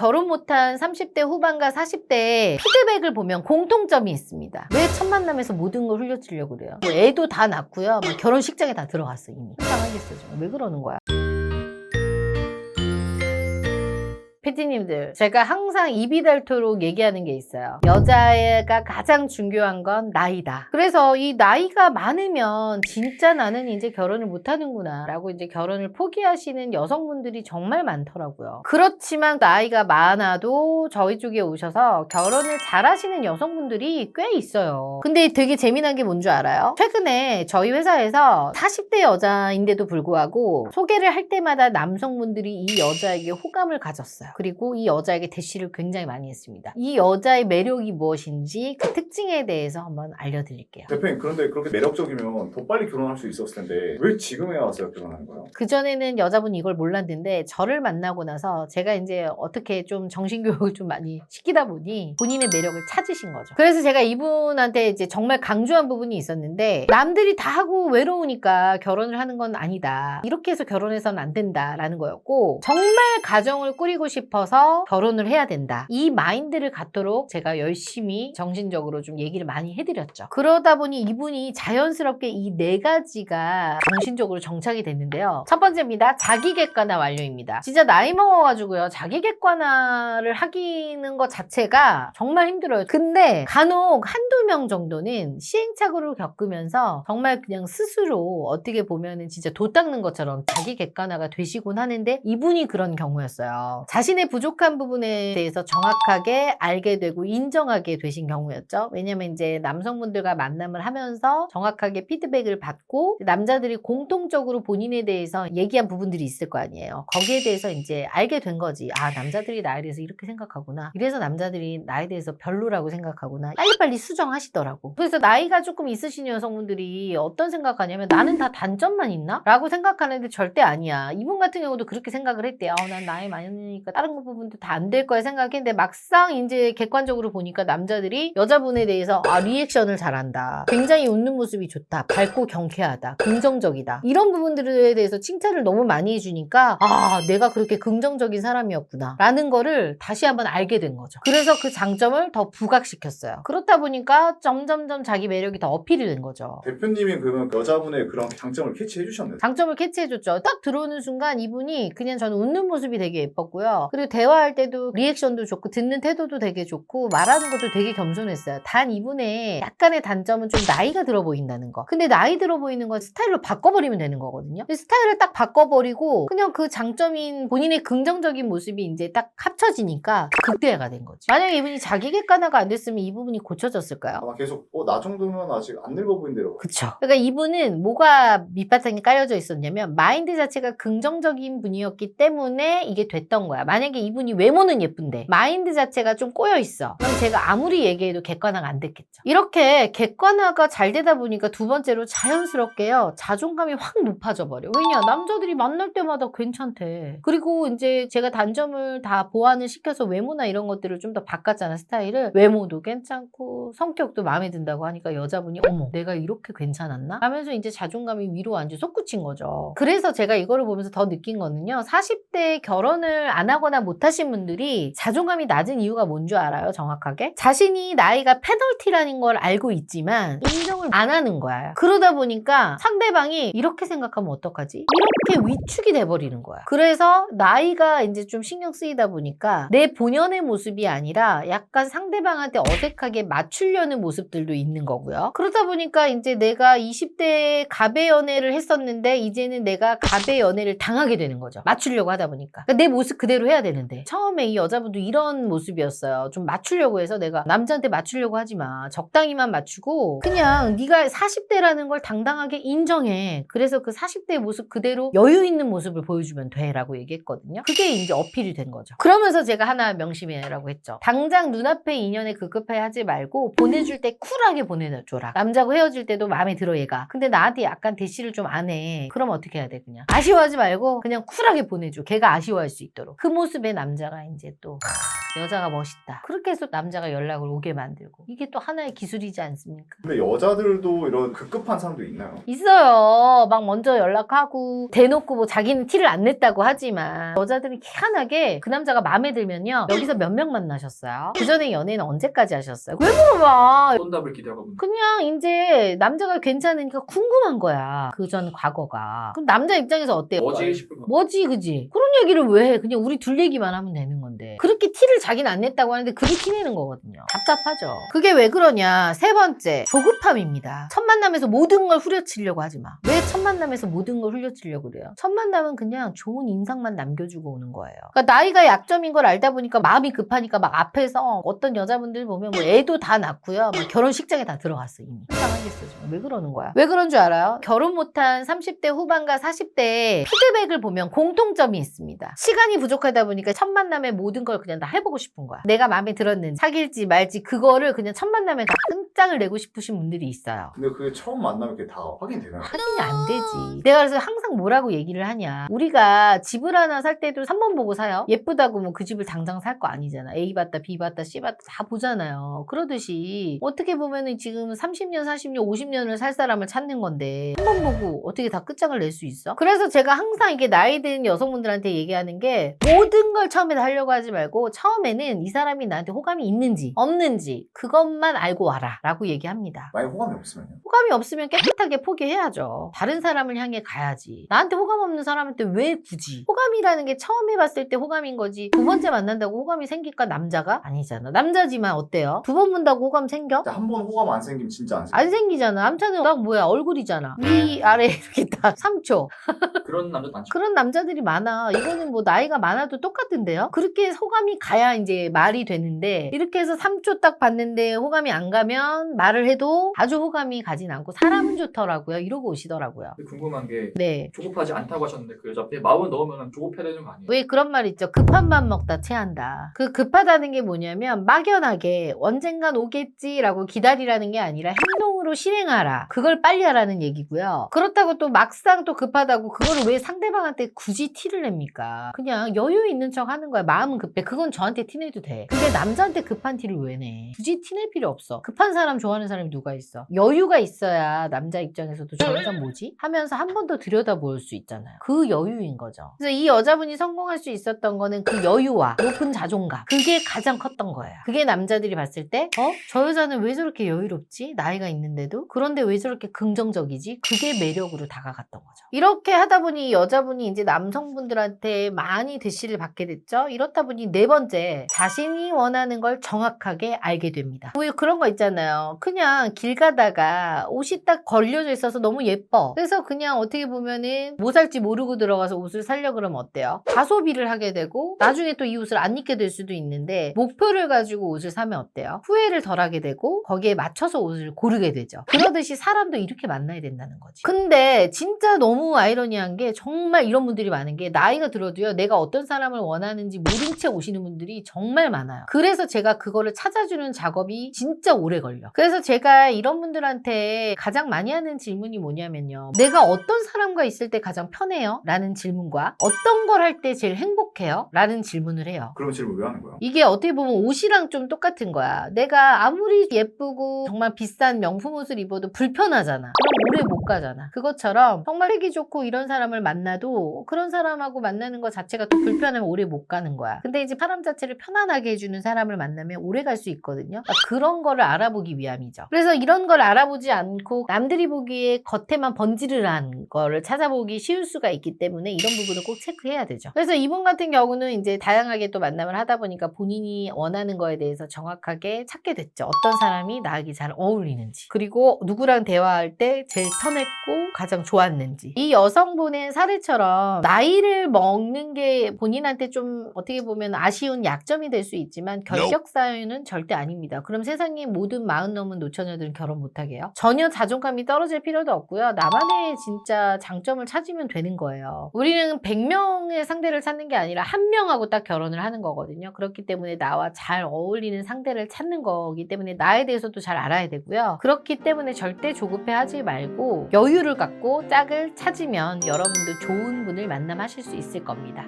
결혼 못한 30대 후반과 40대의 피드백을 보면 공통점이 있습니다. 왜 첫 만남에서 모든 걸 흘려치려고 그래요? 뭐 애도 다 낳고요. 막 결혼식장에 다 들어갔어 이미. 지금. 왜 그러는 거야? PD님들, 제가 항상 입이 닳도록 얘기하는 게 있어요. 여자가 가장 중요한 건 나이다. 그래서 이 나이가 많으면 진짜 나는 이제 결혼을 못 하는구나. 라고 이제 결혼을 포기하시는 여성분들이 정말 많더라고요. 그렇지만 나이가 많아도 저희 쪽에 오셔서 결혼을 잘 하시는 여성분들이 꽤 있어요. 근데 되게 재미난 게 뭔 줄 알아요? 최근에 저희 회사에서 40대 여자인데도 불구하고 소개를 할 때마다 남성분들이 이 여자에게 호감을 가졌어요. 그리고 이 여자에게 대시를 굉장히 많이 했습니다. 이 여자의 매력이 무엇인지 그 특징에 대해서 한번 알려드릴게요. 대표님 그런데 그렇게 매력적이면 더 빨리 결혼할 수 있었을 텐데 왜 지금에 와서 결혼하는 거예요? 그전에는 여자분이 이걸 몰랐는데 저를 만나고 나서 제가 이제 어떻게 좀 정신교육을 좀 많이 시키다 보니 본인의 매력을 찾으신 거죠. 그래서 제가 이분한테 이제 정말 강조한 부분이 있었는데 남들이 다 하고 외로우니까 결혼을 하는 건 아니다. 이렇게 해서 결혼해서는 안 된다라는 거였고 정말 가정을 꾸리고 싶 어서 결혼을 해야 된다. 이 마인드를 갖도록 제가 열심히 정신적으로 좀 얘기를 많이 해드렸죠. 그러다 보니 이분이 자연스럽게 이 네 가지가 정신적으로 정착이 됐는데요. 첫 번째입니다. 자기 객관화 완료입니다. 진짜 나이 먹어가지고요. 자기 객관화를 하기는 것 자체가 정말 힘들어요. 근데 간혹 한두 명 정도는 시행착오를 겪으면서 정말 그냥 스스로 어떻게 보면은 진짜 도 닦는 것처럼 자기 객관화가 되시곤 하는데 이분이 그런 경우였어요. 자신 의 부족한 부분에 대해서 정확하게 알게 되고 인정하게 되신 경우였죠. 왜냐면 이제 남성분들과 만남을 하면서 정확하게 피드백을 받고 남자들이 공통적으로 본인에 대해서 얘기한 부분들이 있을 거 아니에요. 거기에 대해서 이제 알게 된 거지. 아, 남자들이 나에 대해서 이렇게 생각하구나. 이래서 남자들이 나에 대해서 별로라고 생각하구나. 빨리빨리 수정하시더라고. 그래서 나이가 조금 있으신 여성분들이 어떤 생각하냐면 나는 다 단점만 있나? 라고 생각하는데 절대 아니야. 이분 같은 경우도 그렇게 생각을 했대요. 아, 난 나이 많으니까 다른 거 부분도 다 안 될 거야 생각했는데 막상 이제 객관적으로 보니까 남자들이 여자분에 대해서 아, 리액션을 잘한다. 굉장히 웃는 모습이 좋다. 밝고 경쾌하다. 긍정적이다. 이런 부분들에 대해서 칭찬을 너무 많이 해주니까 아, 내가 그렇게 긍정적인 사람이었구나. 라는 거를 다시 한번 알게 된 거죠. 그래서 그 장점을 더 부각시켰어요. 그렇다 보니까 점점점 자기 매력이 더 어필이 된 거죠. 대표님이 그러면 여자분의 그런 장점을 캐치해 주셨네요. 장점을 캐치해줬죠. 딱 들어오는 순간 이분이 그냥 저는 웃는 모습이 되게 예뻤고요. 그리고 대화할 때도 리액션도 좋고 듣는 태도도 되게 좋고 말하는 것도 되게 겸손했어요. 단 이분의 약간의 단점은 좀 나이가 들어 보인다는 거. 근데 나이 들어 보이는 건 스타일로 바꿔버리면 되는 거거든요. 스타일을 딱 바꿔버리고 그냥 그 장점인 본인의 긍정적인 모습이 이제 딱 합쳐지니까 극대화가 된 거지. 만약에 이분이 자기 객관화가 안 됐으면 이 부분이 고쳐졌을까요? 아마 계속 어, 나 정도면 아직 안 늙어 보인대로 그쵸. 그러니까 이분은 뭐가 밑바탕에 깔려져 있었냐면 마인드 자체가 긍정적인 분이었기 때문에 이게 됐던 거야. 만약에 이분이 외모는 예쁜데 마인드 자체가 좀 꼬여 있어. 그럼 제가 아무리 얘기해도 객관화가 안 됐겠죠. 이렇게 객관화가 잘 되다 보니까 두 번째로 자연스럽게요. 자존감이 확 높아져 버려. 왜냐? 남자들이 만날 때마다 괜찮대. 그리고 이제 제가 단점을 다 보완을 시켜서 외모나 이런 것들을 좀 더 바꿨잖아, 스타일을. 외모도 괜찮고 성격도 마음에 든다고 하니까 여자분이 어머, 내가 이렇게 괜찮았나? 하면서 이제 자존감이 위로 완전 솟구친 거죠. 그래서 제가 이거를 보면서 더 느낀 거는요. 40대 결혼을 안 하 거나 못 하신 분들이 자존감이 낮은 이유가 뭔 줄 알아요, 정확하게? 자신이 나이가 페널티라는 걸 알고 있지만 인정을 안 하는 거야. 그러다 보니까 상대방이 이렇게 생각하면 어떡하지? 이 렇게 위축이 돼버리는 거야. 그래서 나이가 이제 좀 신경 쓰이다 보니까 내 본연의 모습이 아니라 약간 상대방한테 어색하게 맞추려는 모습들도 있는 거고요. 그러다 보니까 이제 내가 20대 가배 연애를 했었는데 이제는 내가 가배 연애를 당하게 되는 거죠. 맞추려고 하다 보니까. 그러니까 내 모습 그대로 해야 되는데 처음에 이 여자분도 이런 모습이었어요. 좀 맞추려고 해서 내가 남자한테 맞추려고 하지 마. 적당히만 맞추고 그냥 네가 40대라는 걸 당당하게 인정해. 그래서 그 40대의 모습 그대로 여유 있는 모습을 보여주면 돼라고 얘기했거든요. 그게 이제 어필이 된 거죠. 그러면서 제가 하나 명심해라고 했죠. 당장 눈앞에 인연에 급급해 하지 말고 보내줄 때 쿨하게 보내줘라. 남자고 헤어질 때도 마음에 들어 얘가. 근데 나한테 약간 대시를 좀 안 해. 그럼 어떻게 해야 돼 그냥. 아쉬워하지 말고 그냥 쿨하게 보내줘. 걔가 아쉬워할 수 있도록. 그 모습의 남자가 이제 또 여자가 멋있다. 그렇게 해서 남자가 연락을 오게 만들고 이게 또 하나의 기술이지 않습니까? 근데 여자들도 이런 급급한 사람도 있나요? 있어요. 막 먼저 연락하고 대놓고 뭐 자기는 티를 안 냈다고 하지만 여자들은 희한하게 그 남자가 마음에 들면요. 여기서 몇 명 만나셨어요? 그 전에 연애는 언제까지 하셨어요? 왜 물어봐? 손답을 기대하고 있는 그냥 이제 남자가 괜찮으니까 궁금한 거야. 그 전 과거가. 그럼 남자 입장에서 어때요? 뭐지 싶은 거. 뭐지 그지? 그런 얘기를 왜 해? 그냥 우리 둘 얘기만 하면 되는 건데 그렇게 티를 자기는 안 냈다고 하는데 그게 티 내는 거거든요. 답답하죠. 그게 왜 그러냐? 세 번째 조급함입니다. 첫 만남에서 모든 걸 후려치려고 하지 마 왜 첫 만남에서 모든 걸 후려치려고 그래요? 첫 만남은 그냥 좋은 인상만 남겨주고 오는 거예요. 그러니까 나이가 약점인 걸 알다 보니까 마음이 급하니까 막 앞에서 어떤 여자분들 보면 뭐 애도 다 낳고요. 막 결혼식장에 다 들어갔어 이미. 상하겠어 지금. 왜 그러는 거야? 왜 그런 줄 알아요? 결혼 못한 30대 후반과 40대 피드백을 보면 공통점이 있습니다. 시간이 부족하다 보니까 첫 만남에 모든 걸 그냥 다 해보고 싶은 거야. 내가 마음에 들었는지 사귈지 말지 그거를 그냥 첫 만남에 다 끝장을 내고 싶으신 분들이 있어요. 근데 그게 처음 만나면 그게 다 확인되나요? 확인이 안 되지. 내가 그래서 항상 뭐라고 얘기를 하냐. 우리가 집을 하나 살 때도 3번 보고 사요. 예쁘다고 뭐 그 집을 당장 살 거 아니잖아. A 봤다, B 봤다, C 봤다 다 보잖아요. 그러듯이 어떻게 보면은 지금 30년, 40년, 50년을 살 사람을 찾는 건데 한 번 보고 어떻게 다 끝장을 낼 수 있어? 그래서 제가 항상 이게 나이 든 여성분들한테 얘기하는 게 모든 걸 처음에 다 하려고 하지 말고 처음에는 이 사람이 나한테 호감이 있는지 없는지 그것만 알고 와라 라고 얘기합니다. 만약 호감이 없으면요? 호감이 없으면 깨끗하게 포기해야죠. 다른 사람을 향해 가야지. 나한테 호감 없는 사람한테 왜 굳이? 호감이라는 게 처음에 봤을 때 호감인 거지. 두 번째 만난다고 호감이 생길까? 남자가? 아니잖아. 남자지만 어때요? 두 번 본다고 호감 생겨? 한 번 호감 안 생기면 진짜 안 생겨. 안 생기잖아. 남자는 딱 뭐야? 얼굴이잖아. 위, 아래 이렇게 다 3초. 그런 남자도 많죠. 그런 남자들이 많아. 이거는 뭐 나이가 많아도 똑같은데요? 그렇게 호감이 가야 이제 말이 되는데, 이렇게 해서 3초 딱 봤는데 호감이 안 가면 말을 해도 아주 호감이 가진 않고 사람은 좋더라고요. 이러고 오시더라고요. 궁금한 게 네. 조급하지 않다고 하셨는데 그 여자 내 마음을 넣으면 조급해야 되는 거 아니에요? 왜 그런 말 있죠? 급한 밥 먹다 체한다. 그 급하다는 게 뭐냐면 막연하게 언젠간 오겠지라고 기다리라는 게 아니라 행동으로 실행하라. 그걸 빨리 하라는 얘기고요. 그렇다고 또 막상 또 급하다고 그거를 왜 상대방한테 굳이 티를 냅니까? 그냥 여유 있는 척 하는 거야. 마음은 급해. 그건 저한테 티 내도 돼. 근데 남자한테 급한 티를 왜 내? 굳이 티 낼 필요 없어. 급한 사람 좋아하는 사람이 누가 있어? 여유가 있어야 남자 입장에서도 저 여자 뭐지? 하면서 한 번 더 들여다 볼수 있잖아요. 그 여유인 거죠. 그래서 이 여자분이 성공할 수 있었던 거는 그 여유와 높은 자존감. 그게 가장 컸던 거예요. 그게 남자들이 봤을 때, 어? 저 여자는 왜 저렇게 여유롭지? 나이가 있는데도? 그런데 왜 저렇게 긍정적이지? 그게 매력으로 다가갔던 거죠. 이렇게 하다 보니 이 여자분이 이제 남성분들한테 많이 대시를 받게 됐죠. 이렇다 보니 네 번째, 자신이 원하는 걸 정확하게 알게 됩니다. 뭐 그런 거 있잖아요. 그냥 길 가다가 옷이 딱 걸려져 있어서 너무 예뻐. 그래서 그냥 어떻게 보면은 뭐 살지 모르고 들어가서 옷을 살려 그러면 어때요? 과소비를 하게 되고 나중에 또 이 옷을 안 입게 될 수도 있는데 목표를 가지고 옷을 사면 어때요? 후회를 덜 하게 되고 거기에 맞춰서 옷을 고르게 되죠. 그러듯이 사람도 이렇게 만나야 된다는 거지. 근데 진짜 너무 아이러니한 게 정말 이런 분들이 많은 게 나이가 들어도요. 내가 어떤 사람을 원하는지 모른 채 오시는 분들이 정말 많아요. 그래서 제가 그거를 찾아주는 작업이 진짜 오래 걸려. 그래서 제가 이런 분들한테 가장 많이 하는 질문이 뭐냐면요. 내가 어떤 사람과 있을 때 가장 편해요? 라는 질문과 어떤 걸 할 때 제일 행복해요? 라는 질문을 해요. 그런 질문 왜 하는 거야? 이게 어떻게 보면 옷이랑 좀 똑같은 거야. 내가 아무리 예쁘고 정말 비싼 명품 옷을 입어도 불편하잖아. 그럼 오래 못 가잖아. 그것처럼 정말 색이 좋고 이런 사람을 만나도 그런 사람하고 만나는 것 자체가 또 불편하면 오래 못 가는 거야. 근데 이제 사람 자체를 편안하게 해주는 사람을 만나면 오래 갈 수 있거든요. 그러니까 그런 거를 알아보기 위함이죠. 그래서 이런 걸 알아보지 않고 남들이 보기에 겉에만 번지르한 거를 찾아 보기 쉬울 수가 있기 때문에 이런 부분을 꼭 체크해야 되죠. 그래서 이분 같은 경우는 이제 다양하게 또 만남을 하다 보니까 본인이 원하는 거에 대해서 정확하게 찾게 됐죠. 어떤 사람이 나에게 잘 어울리는지. 그리고 누구랑 대화할 때 제일 편했고 가장 좋았는지. 이 여성분의 사례처럼 나이를 먹는 게 본인한테 좀 어떻게 보면 아쉬운 약점이 될 수 있지만 결격 사유는 절대 아닙니다. 그럼 세상에 모든 마흔 넘은 노처녀들은 결혼 못하게요? 전혀 자존감이 떨어질 필요도 없고요. 나만의 진짜 장점을 찾으면 되는 거예요. 우리는 100명의 상대를 찾는 게 아니라 한 명하고 딱 결혼을 하는 거거든요. 그렇기 때문에 나와 잘 어울리는 상대를 찾는 거기 때문에 나에 대해서도 잘 알아야 되고요. 그렇기 때문에 절대 조급해 하지 말고 여유를 갖고 짝을 찾으면 여러분도 좋은 분을 만남하실 수 있을 겁니다.